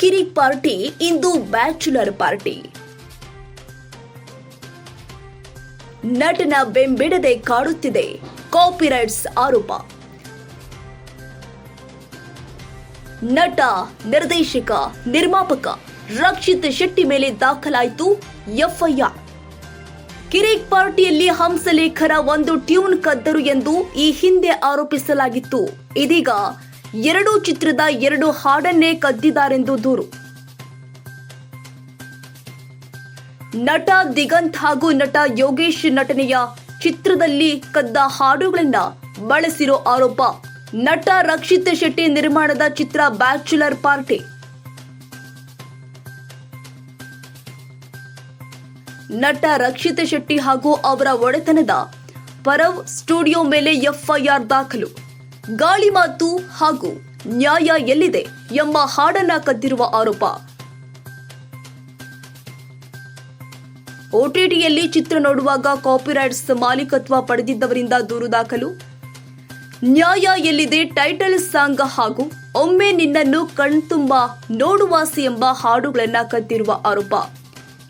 ಕಿರಿಕ್ party, ಇಂದು bachelor party. ನಟನ ಬೆಂಬಿಡದೆ ಕಾಡುತ್ತಿದೆ ಕಾಪಿರೈಟ್ಸ್ ಆರೋಪ. ನಟ, ನಿರ್ದೇಶಕ, ನಿರ್ಮಾಪಕ ರಕ್ಷಿತ್ ಶೆಟ್ಟಿ ಮೇಲೆ ದಾಖಲಾಯಿತು ಎಫ್ಐಆರ್. ಕಿರಿಕ್ ಪಾರ್ಟಿಯಲ್ಲಿ ಹಂಸಲೇಖರ ಒಂದು ಟ್ಯೂನ್ ಕದ್ದರು ಎಂದು ಈ ಹಿಂದೆ ಆರೋಪಿಸಲಾಗಿತ್ತು. ಇದೀಗ ಎರಡೂ ಚಿತ್ರದ ಎರಡು ಹಾಡನ್ನೇ ಕದ್ದಿದ್ದಾರೆಂದು ದೂರು. ನಟ ದಿಗಂತ್ ಹಾಗೂ ನಟ ಯೋಗೇಶ್ ನಟನೆಯ ಚಿತ್ರದಲ್ಲಿ ಕದ್ದ ಹಾಡುಗಳನ್ನ ಬಳಸಿರೋ ಆರೋಪ. ನಟ ರಕ್ಷಿತ್ ಶೆಟ್ಟಿ ನಿರ್ಮಾಣದ ಚಿತ್ರ ಬ್ಯಾಚುಲರ್ ಪಾರ್ಟಿ. ನಟ ರಕ್ಷಿತ್ ಶೆಟ್ಟಿ ಹಾಗೂ ಅವರ ಒಡೆತನದ ಪರವ್ ಸ್ಟುಡಿಯೋ ಮೇಲೆ ಎಫ್ಐಆರ್ ದಾಖಲು. ಗಾಳಿ ಮಾತು ಹಾಗೂ ನ್ಯಾಯ ಎಲ್ಲಿದೆ ಎಂಬ ಹಾಡನ್ನ ಕದ್ದಿರುವ ಆರೋಪ. ಓಟಿಟಿಯಲ್ಲಿ ಚಿತ್ರ ನೋಡುವಾಗ ಕಾಪಿರೈಟ್ಸ್ ಮಾಲೀಕತ್ವ ಪಡೆದಿದ್ದವರಿಂದ ದೂರು ದಾಖಲು. ನ್ಯಾಯ ಎಲ್ಲಿದೆ ಟೈಟಲ್ ಸಾಂಗ್ ಹಾಗೂ ಒಮ್ಮೆ ನಿನ್ನನ್ನು ಕಣ್ತುಂಬ ನೋಡುವಾಸಿ ಎಂಬ ಹಾಡುಗಳನ್ನ ಕದ್ದಿರುವ ಆರೋಪ.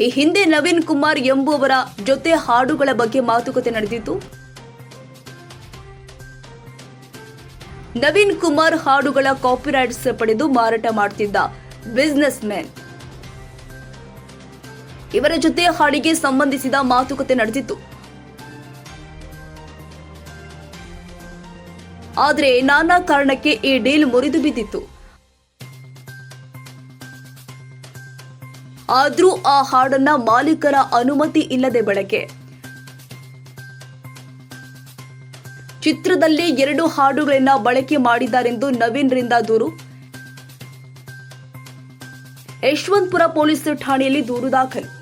ಈ ಹಿಂದೆ ನವೀನ್ ಕುಮಾರ್ ಎಂಬುವರ ಜೊತೆ ಹಾಡುಗಳ ಬಗ್ಗೆ ಮಾತುಕತೆ ನಡೆದಿತ್ತು. ನವೀನ್ ಕುಮಾರ್ ಹಾಡುಗಳ ಕಾಪಿರೈಟ್ಸ್ ಪಡೆದು ಮಾರಾಟ ಮಾಡುತ್ತಿದ್ದ ಬಿಸ್ನೆಸ್ ಮ್ಯಾನ್. ಇವರ ಜೊತೆ ಹಾಡಿಗೆ ಸಂಬಂಧಿಸಿದ ಮಾತುಕತೆ ನಡೆದಿತ್ತು. ಆದರೆ ನಾನಾ ಕಾರಣಕ್ಕೆ ಈ ಡೀಲ್ ಮುರಿದು ಬಿದ್ದಿತ್ತು. ಆದರೂ ಆ ಹಾಡನ್ನ ಮಾಲೀಕರ ಅನುಮತಿ ಇಲ್ಲದೆ ಬಳಕೆ. ಚಿತ್ರದಲ್ಲಿ ಎರಡು ಹಾಡುಗಳನ್ನ ಬಳಕೆ ಮಾಡಿದ್ದಾರೆಂದು ನವೀನ್ ರಿಂದ ದೂರು. ಯಶವಂತಪುರ ಪೊಲೀಸ್ ಠಾಣೆಯಲ್ಲಿ ದೂರು ದಾಖಲು.